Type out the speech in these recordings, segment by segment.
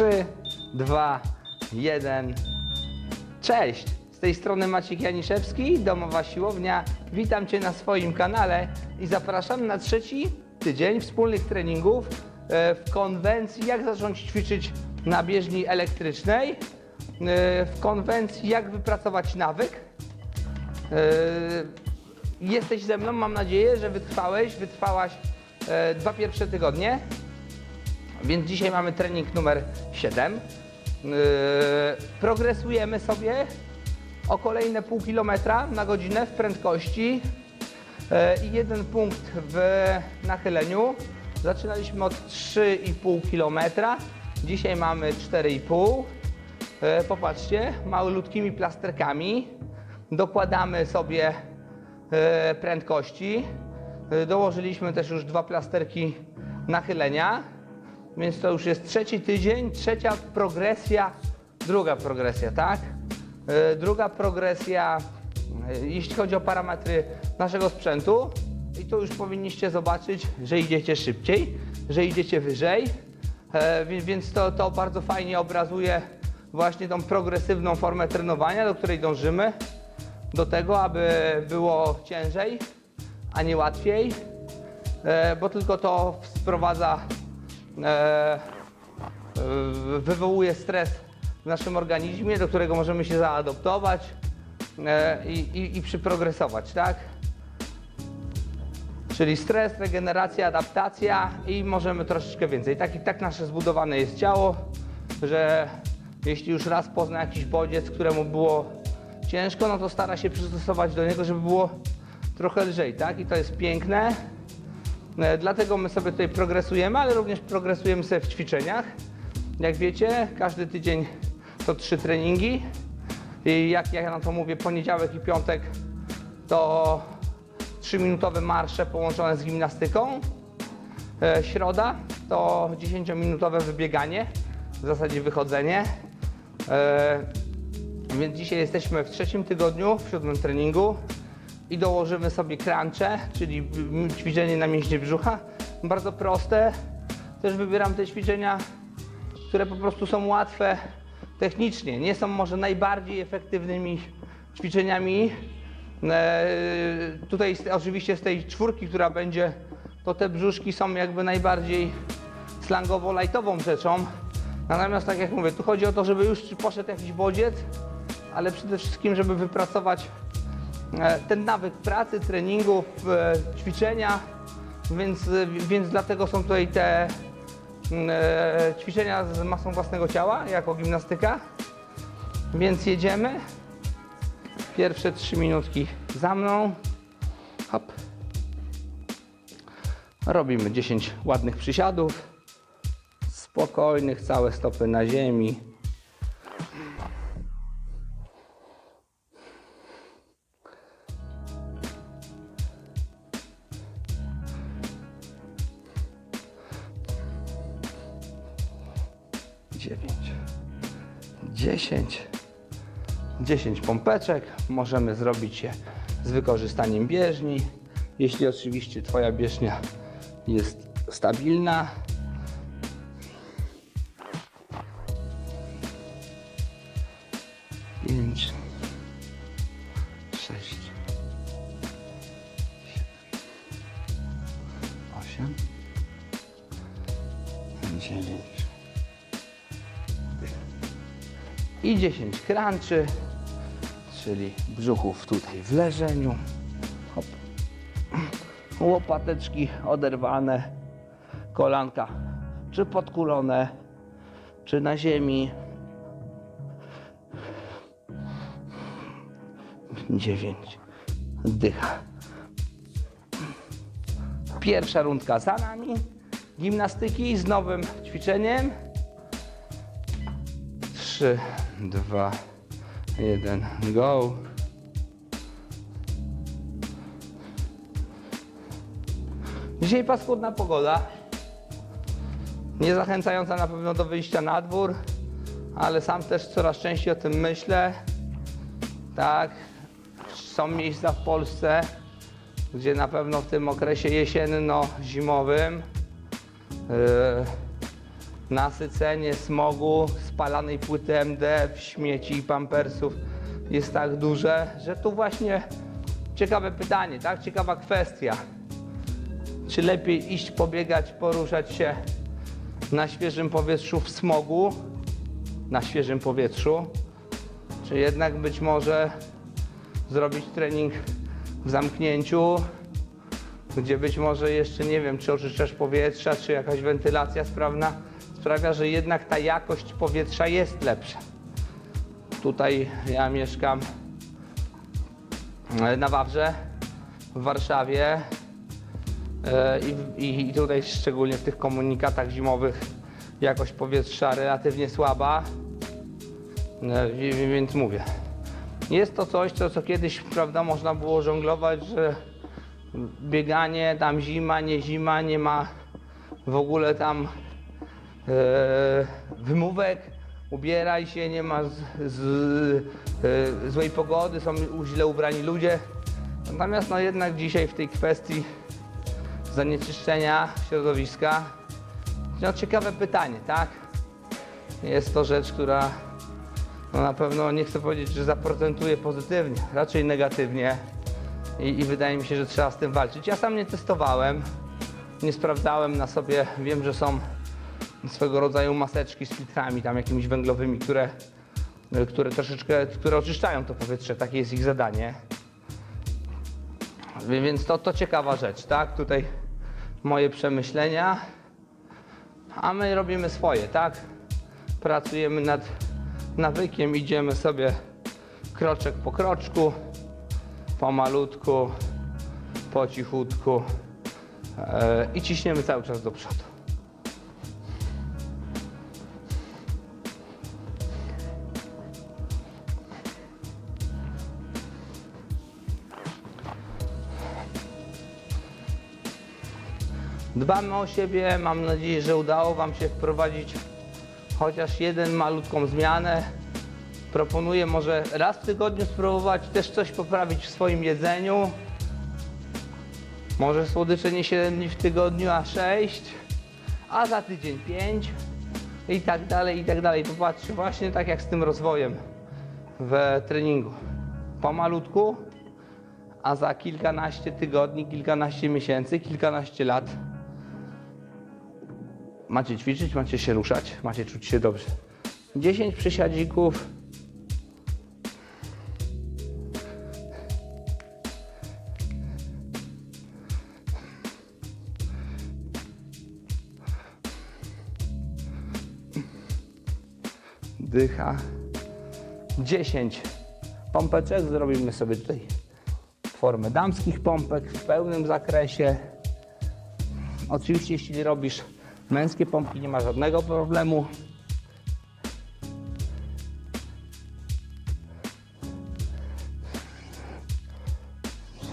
3, 2, 1. Cześć! Z tej strony Maciek Janiszewski, Domowa Siłownia. Witam Cię na swoim kanale i zapraszam na trzeci tydzień wspólnych treningów e, w konwencji jak zacząć ćwiczyć na bieżni elektrycznej, e, w konwencji jak wypracować nawyk. E, Jesteś ze mną, mam nadzieję, że wytrwałeś, wytrwałaś dwa pierwsze tygodnie. Więc dzisiaj mamy trening numer 7. Yy, progresujemy sobie o kolejne pół kilometra na godzinę w prędkości yy, i jeden punkt w nachyleniu. Zaczynaliśmy od 3,5 kilometra, dzisiaj mamy 4,5. Yy, Popatrzcie, malutkimi plasterkami dokładamy sobie yy, prędkości. Yy, Dołożyliśmy też już dwa plasterki nachylenia. Więc to już jest trzeci tydzień, trzecia progresja, druga progresja, tak? Yy, Druga progresja, yy, jeśli chodzi o parametry naszego sprzętu. I tu już powinniście zobaczyć, że idziecie szybciej, że idziecie wyżej. E, Więc to, to bardzo fajnie obrazuje właśnie tą progresywną formę trenowania, do której dążymy. Do tego, aby było ciężej, a nie łatwiej, e, bo tylko to sprowadza e, e, wywołuje stres w naszym organizmie, do którego możemy się zaadoptować e, i, i, i przyprogresować, tak? Czyli stres, regeneracja, adaptacja i możemy troszeczkę więcej. Tak tak nasze zbudowane jest ciało, że jeśli już raz pozna jakiś bodziec, któremu było ciężko, no to stara się przystosować do niego, żeby było trochę lżej, tak? I to jest piękne. E, Dlatego my sobie tutaj progresujemy, ale również progresujemy sobie w ćwiczeniach. Jak wiecie, każdy tydzień to trzy treningi. I jak ja na to mówię, poniedziałek i piątek to 3-minutowe marsze połączone z gimnastyką. E, Środa to 10-minutowe wybieganie, w zasadzie wychodzenie. E, Więc dzisiaj jesteśmy w trzecim tygodniu, w siódmym treningu i dołożymy sobie crunche, czyli ćwiczenie na mięśnie brzucha. Bardzo proste. Też wybieram te ćwiczenia, które po prostu są łatwe technicznie. Nie są może najbardziej efektywnymi ćwiczeniami. E, tutaj oczywiście z tej czwórki, która będzie, to te brzuszki są jakby najbardziej slangowo-lajtową rzeczą. Natomiast tak jak mówię, tu chodzi o to, żeby już poszedł jakiś bodziec, ale przede wszystkim, żeby wypracować ten nawyk pracy, treningu, e, ćwiczenia, więc, e, więc dlatego są tutaj te mm, e, ćwiczenia z masą własnego ciała, jako gimnastyka. Więc jedziemy. Pierwsze trzy minutki za mną. Hop. Robimy 10 ładnych przysiadów. Spokojnych, całe stopy na ziemi. Dziewięć, dziesięć, dziesięć pompeczek. Możemy zrobić je z wykorzystaniem bieżni, jeśli oczywiście Twoja bieżnia jest stabilna. I 10 crunczy, czyli brzuchów tutaj w leżeniu. Hop. Łopateczki oderwane, kolanka czy podkulone, czy na ziemi. 9 dycha. Pierwsza rundka za nami. Gimnastyki z nowym ćwiczeniem. 3, 2, 1, go. Dzisiaj paskudna pogoda. Nie zachęcająca na pewno do wyjścia na dwór, ale sam też coraz częściej o tym myślę. Tak, są miejsca w Polsce, gdzie na pewno w tym okresie jesienno-zimowym yy, nasycenie smogu, spalanej płyty MDF, śmieci i pampersów jest tak duże, że tu właśnie ciekawe pytanie, tak? Ciekawa kwestia. Czy lepiej iść pobiegać, poruszać się na świeżym powietrzu w smogu, na świeżym powietrzu, czy jednak być może zrobić trening w zamknięciu, gdzie być może jeszcze nie wiem, czy oczyszczasz powietrza, czy jakaś wentylacja sprawna sprawia, że jednak ta jakość powietrza jest lepsza. Tutaj ja mieszkam e, na Wawrze, w Warszawie e, i, tutaj szczególnie w tych komunikatach zimowych jakość powietrza relatywnie słaba, E, wi- wi- więc mówię. Jest to coś, co, co kiedyś, prawda, można było żonglować, że bieganie, tam zima, nie zima, nie ma w ogóle tam wymówek, ubieraj się, nie ma z, z, e, złej pogody, są źle ubrani ludzie. Natomiast no jednak dzisiaj w tej kwestii zanieczyszczenia środowiska, no ciekawe pytanie, tak? Jest to rzecz, która no na pewno nie chcę powiedzieć, że zaprocentuje pozytywnie, raczej negatywnie I, i wydaje mi się, że trzeba z tym walczyć. Ja sam nie testowałem, nie sprawdzałem na sobie, wiem, że są swego rodzaju maseczki z filtrami tam jakimiś węglowymi, które, które troszeczkę, które oczyszczają to powietrze, takie jest ich zadanie. Więc to, to ciekawa rzecz, tak? Tutaj moje przemyślenia, a my robimy swoje, tak? Pracujemy nad nawykiem, idziemy sobie kroczek po kroczku, pomalutku, po cichutku e, i ciśniemy cały czas do przodu. Dbamy o siebie, mam nadzieję, że udało Wam się wprowadzić chociaż jeden malutką zmianę. Proponuję może raz w tygodniu spróbować też coś poprawić w swoim jedzeniu. Może słodycze nie 7 dni w tygodniu, a 6, a za tydzień 5 i tak dalej, i tak dalej. Popatrzcie, właśnie tak jak z tym rozwojem w treningu. Pomalutku, a za kilkanaście tygodni, kilkanaście miesięcy, kilkanaście lat Macie ćwiczyć, macie się ruszać, macie czuć się dobrze. 10 przysiadzików. Dycha. 10 pompeczek. Zrobimy sobie tutaj formę damskich pompek w pełnym zakresie. Oczywiście, jeśli robisz męskie pompki, nie ma żadnego problemu.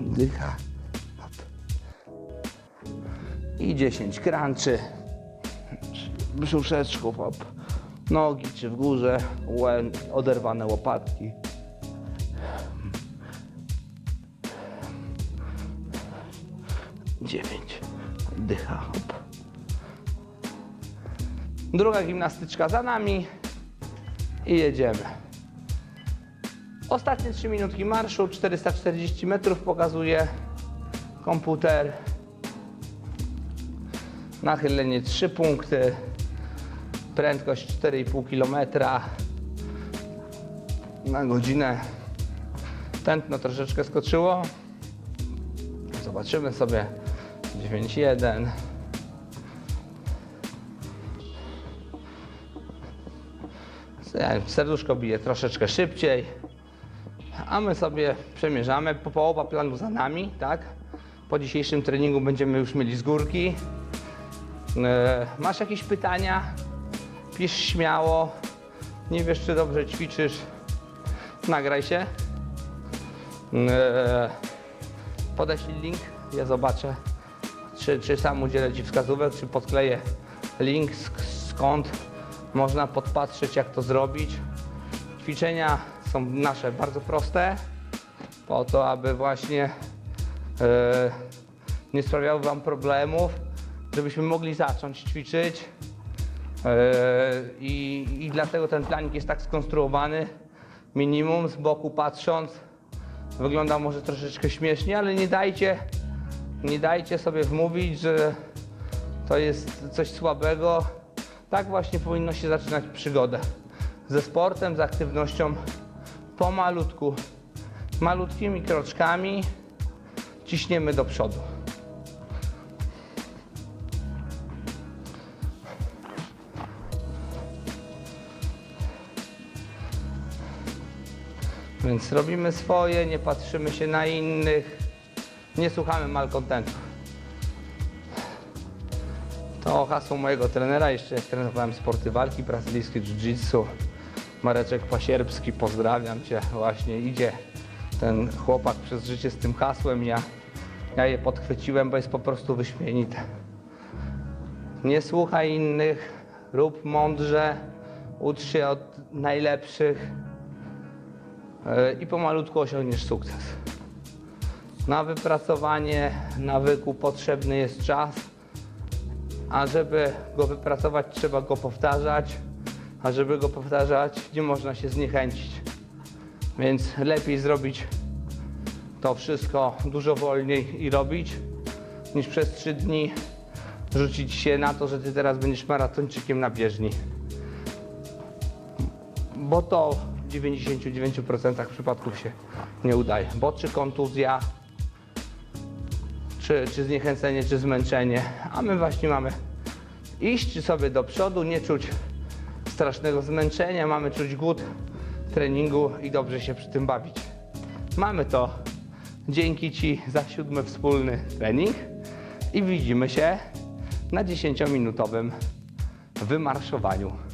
Dycha. I 10 crunczy. Brzuszeczków, hop. Nogi czy w górze, oderwane łopatki. Dziewięć. Dycha, hop. Druga gimnastyczka za nami i jedziemy. Ostatnie 3 minutki marszu, 440 metrów pokazuje komputer. Nachylenie 3 punkty, prędkość 4,5 km na godzinę. Tętno troszeczkę skoczyło. Zobaczymy sobie 9,1. Serduszko bije troszeczkę szybciej, a my sobie przemierzamy. Po połowa planu za nami, tak? Po dzisiejszym treningu będziemy już mieli z górki. E, masz jakieś pytania? Pisz śmiało. Nie wiesz, czy dobrze ćwiczysz? Nagraj się. E, podeślij link, ja zobaczę, czy, czy sam udzielę Ci wskazówek, czy podkleję link, sk- skąd można podpatrzeć, jak to zrobić. Ćwiczenia są nasze bardzo proste, po to, aby właśnie e, nie sprawiały Wam problemów, żebyśmy mogli zacząć ćwiczyć. I, I dlatego ten planik jest tak skonstruowany. Minimum z boku patrząc wygląda może troszeczkę śmiesznie, ale nie dajcie, nie dajcie sobie wmówić, że to jest coś słabego. Tak właśnie powinno się zaczynać przygodę. Ze sportem, z aktywnością pomalutku, malutkimi kroczkami ciśniemy do przodu. Więc robimy swoje, nie patrzymy się na innych, nie słuchamy malkontentów. To hasło mojego trenera, jeszcze jak trenowałem sporty walki, brazylijskie jiu-jitsu. Mareczek Pasierbski, pozdrawiam Cię. Właśnie idzie ten chłopak przez życie z tym hasłem. Ja, ja je podchwyciłem, bo jest po prostu wyśmienite. Nie słuchaj innych, rób mądrze, ucz się od najlepszych yy, i pomalutku osiągniesz sukces. Na wypracowanie nawyku potrzebny jest czas, a żeby go wypracować, trzeba go powtarzać, a żeby go powtarzać, nie można się zniechęcić. Więc lepiej zrobić to wszystko dużo wolniej i robić, niż przez trzy dni rzucić się na to, że ty teraz będziesz maratończykiem na bieżni. Bo to w 99% przypadków się nie udaje. Bo czy kontuzja, czy, czy zniechęcenie, czy zmęczenie, a my właśnie mamy iść sobie do przodu, nie czuć strasznego zmęczenia, mamy czuć głód treningu i dobrze się przy tym bawić. Mamy to dzięki Ci za siódmy wspólny trening i widzimy się na 10-minutowym wymarszowaniu.